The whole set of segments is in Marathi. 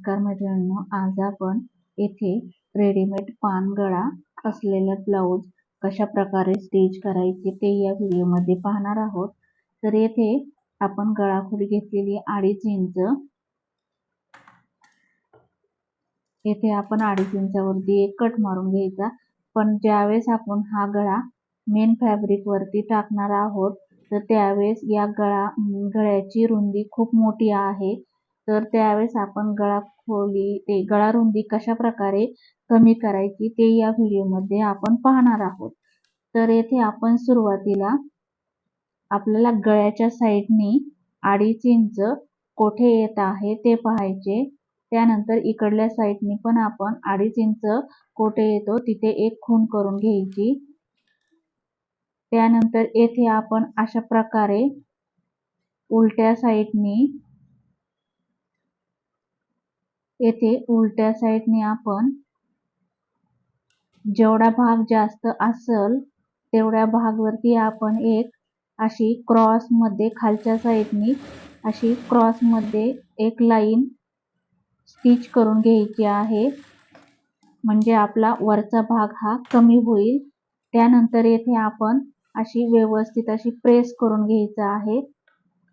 नमस्कार मैत्रिणींनो आज आपण येथे रेडीमेड पानगळा असलेला ब्लाऊज कशा प्रकारे स्टिच करायचे ते या व्हिडिओमध्ये पाहणार आहोत. तर येथे आपण गळाखोली घेतलेली अडीच इंच. येथे आपण अडीच इंचावरती एक कट मारून घ्यायचा. पण ज्यावेळेस आपण हा गळा मेन फॅब्रिकवरती टाकणार आहोत तर त्यावेळेस या गळा गळ्याची रुंदी खूप मोठी आहे. तर त्यावेळेस आपण गळा खोली ते गळा रुंदी कशा प्रकारे कमी करायची ते या व्हिडिओमध्ये आपण पाहणार आहोत. तर येथे आपण सुरुवातीला आपल्याला गळ्याच्या साईडनी अडीच इंच कोठे येत आहे ते पाहायचे. त्यानंतर इकडल्या साईडनी पण आपण अडीच इंच कोठे येतो तिथे एक खून करून घ्यायची. त्यानंतर येथे आपण अशा प्रकारे उलट्या साईडनी येथे उलट्या साईडने आपण जेवढा भाग जास्त असल तेवढ्या भागवरती आपण एक अशी क्रॉसमध्ये खालच्या साईडनी अशी क्रॉसमध्ये एक लाईन स्टिच करून घ्यायची आहे. म्हणजे आपला वरचा भाग हा कमी होईल. त्यानंतर येथे आपण अशी व्यवस्थित अशी प्रेस करून घ्यायचा आहे.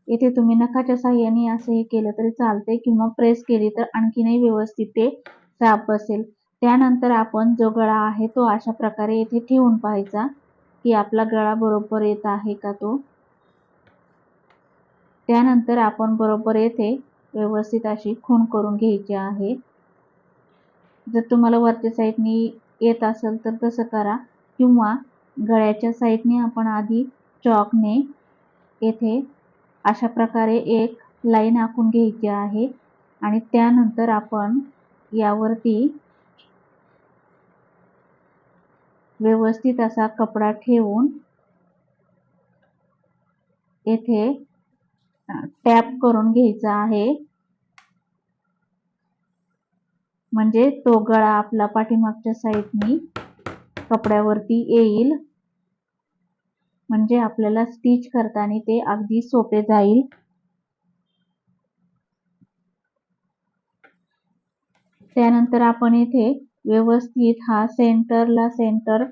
येथे तुम्ही नखाच्या साह्याने असं हे केलं तरी चालते किंवा प्रेस केली तर आणखीनही व्यवस्थित ते साफ बसेल. त्यानंतर आपण जो गळा आहे तो अशा प्रकारे येथे ठेवून पाहायचा की आपला गळा बरोबर येत आहे का तो. त्यानंतर आपण बरोबर येथे व्यवस्थित अशी खून करून घ्यायची आहे. जर तुम्हाला वरच्या साईडनी येत असेल तर तसं करा किंवा गळ्याच्या साईडने आपण आधी चॉकने येथे अशा प्रकारे एक लाईन आखून घ्यायची आहे. आणि त्यानंतर आपण यावरती व्यवस्थित असा कपडा ठेवून येथे टॅप करून घ्यायचा आहे. म्हणजे तो गळा आपला पाठीमागच्या साईडनी कपड्यावरती येईल. म्हणजे आपल्याला स्टिच करताना ते अगदी सोपे जाईल. त्यानंतर आपण इथे व्यवस्थित हा सेंटरला सेंटर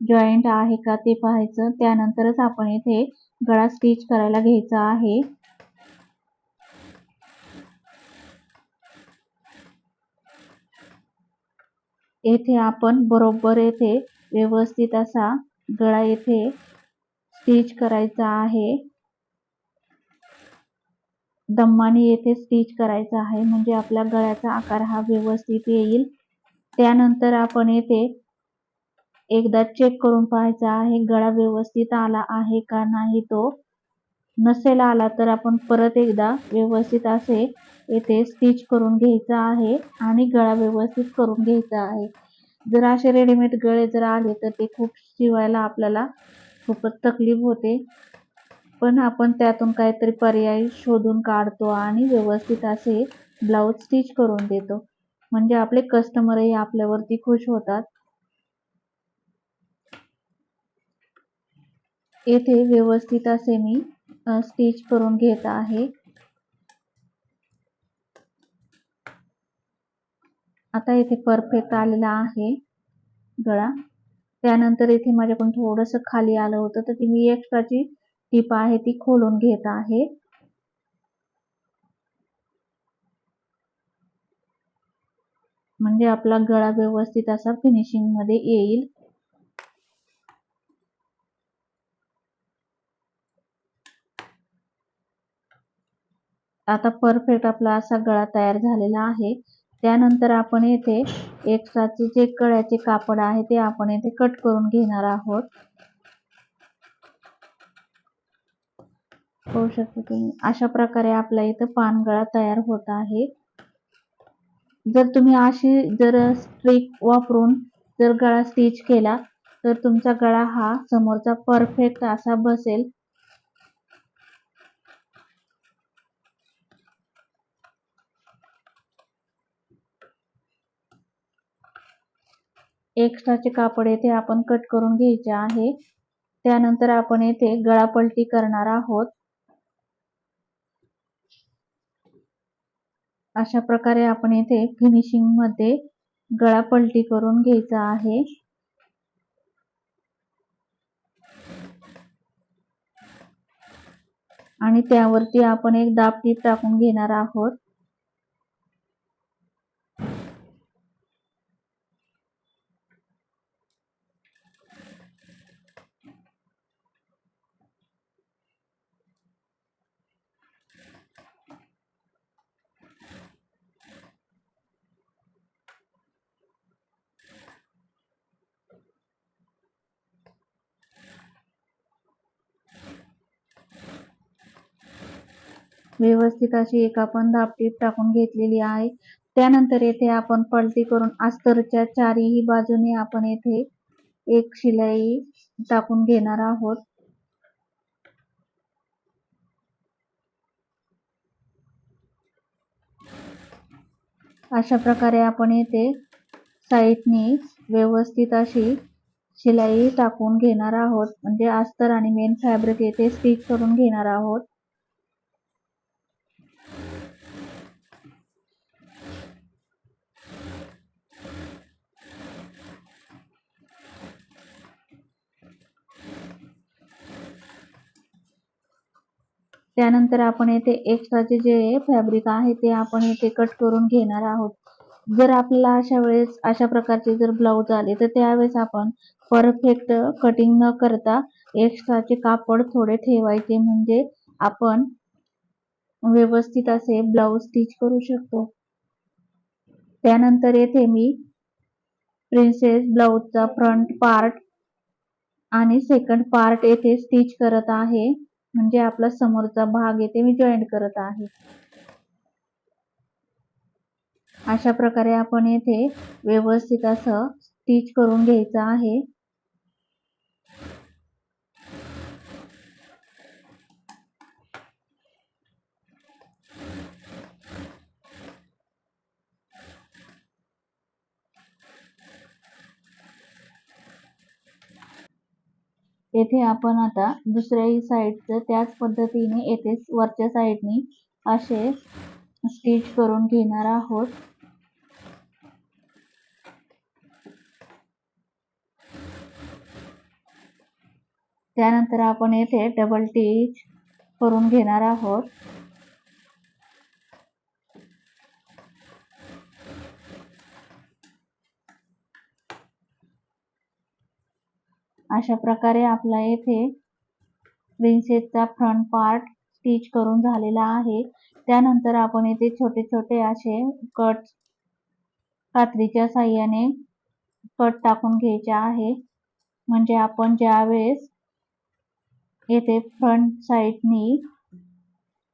जॉईंट आहे का ते पाहायचं. त्यानंतरच आपण इथे गळा स्टिच करायला घ्यायचा आहे. येथे आपण बरोबर येथे व्यवस्थित असा गळा येथे स्टिच करायचा आहे. दम्माने येथे स्टिच करायचा आहे म्हणजे आपल्या गळ्याचा आकार हा व्यवस्थित येईल. त्यानंतर आपण येथे एकदा चेक करून पाहायचा आहे गळा व्यवस्थित आला आहे का नाही तो. नसेल आला तर आपण परत एकदा व्यवस्थित असे येथे स्टिच करून घ्यायचा आहे आणि गळा व्यवस्थित करून घ्यायचा आहे. जर असे रेडीमेड गळे जर आले तर ते खूप शिवायला आपल्याला खूपच तकलीफ होते. पण आपण त्यातून काहीतरी पर्याय शोधून काढतो आणि व्यवस्थित असे ब्लाऊज स्टिच करून देतो. म्हणजे आपले कस्टमरही आपल्यावरती खुश होतात. येथे व्यवस्थित असे मी स्टिच करून घेत आहे. आता इथे परफेक्ट आलेला आहे गळा. त्यानंतर इथे माझ्याकडून थोडंसं खाली आलं होतं. तर ती मी एक्स्ट्राची टीप आहे ती खोलून घेत आहे. म्हणजे आपला गळा व्यवस्थित असा फिनिशिंगमध्ये येईल. आता परफेक्ट आपला असा गळा तयार झालेला आहे. त्यानंतर आपण येथे एक्स्ट्राचे जे गळ्याचे कापड आहे ते आपण येथे कट करून घेणार आहोत. होऊ शकतो तुम्ही अशा प्रकारे आपला इथं पानगळा तयार होत आहे. जर तुम्ही अशी जर स्ट्रिक वापरून जर गळा स्टिच केला तर तुमचा गळा हा समोरचा परफेक्ट असा बसेल. एक्स्ट्राचे कापड येथे आपण कट करून घ्यायचे आहे. त्यानंतर आपण येथे गळापलटी करणार आहोत. अशा प्रकारे आपण येथे फिनिशिंगमध्ये गळापलटी करून घ्यायचा आहे. आणि त्यावरती आपण एक दाब टीप टाकून घेणार आहोत. व्यवस्थित अशी एक आपण दाबटीप टाकून घेतलेली आहे. त्यानंतर येथे आपण पलटी करून अस्तरच्या चारही बाजूने आपण येथे एक शिलाई टाकून घेणार आहोत. अशा प्रकारे आपण येथे साईडनी व्यवस्थित अशी शिलाई टाकून घेणार आहोत. म्हणजे अस्तर आणि मेन फॅब्रिक येथे स्टिच करून घेणार आहोत. त्यानंतर आपण येथे एक्स्ट्राचे जे फॅब्रिक आहे ते आपण येथे कट करून घेणार आहोत. जर आपल्याला अशा वेळेस अशा प्रकारचे जर ब्लाऊज आले तर त्यावेळेस आपण परफेक्ट कटिंग न करता एक्स्ट्राचे कापड थोडे ठेवायचे. म्हणजे आपण व्यवस्थित असे ब्लाऊज स्टिच करू शकतो. त्यानंतर येथे मी प्रिन्सेस ब्लाऊजचा फ्रंट पार्ट आणि सेकंड पार्ट येथे स्टिच करत आहे. म्हणजे आपला समोरचा भाग येथे मी जॉईंट करत आहे. अशा प्रकारे आपण येथे व्यवस्थित असं स्टिच करून घ्यायचं आहे. येथे आपण आता दुसऱ्याही साईडचं त्याच पद्धतीने येथे वरच्या साईडनी असे स्टिच करून घेणार आहोत. त्यानंतर आपण येथे डबल टीच करून घेणार आहोत. अशा प्रकारे आपला येथे प्रिन्सेसचा फ्रंट पार्ट स्टिच करून झालेला आहे. त्यानंतर आपण येथे छोटे छोटे असे कट कात्रीच्या साह्याने कट टाकून घ्यायचे आहे. म्हणजे आपण ज्यावेळेस येथे फ्रंट साईडनी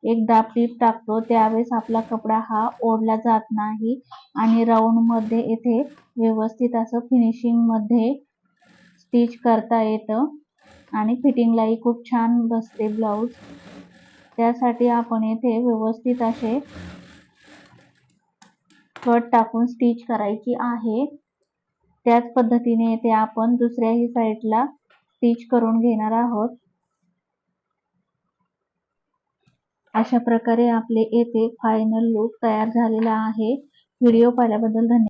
एक दाब टाकतो त्यावेळेस आपला कपडा हा ओढला जात नाही. आणि राऊंडमध्ये येथे व्यवस्थित असं फिनिशिंगमध्ये स्टिच करता येतं. आणि फिटिंगलाही खूप छान बसते ब्लाऊज. त्यासाठी आपण येथे व्यवस्थित असे कट टाकून स्टिच करायची आहे. त्याच पद्धतीने येथे आपण दुसऱ्याही साईडला स्टिच करून घेणार आहोत. अशा प्रकारे आपले येथे फायनल लुक तयार झालेला आहे. व्हिडिओ पाहिल्याबद्दल धन्यवाद.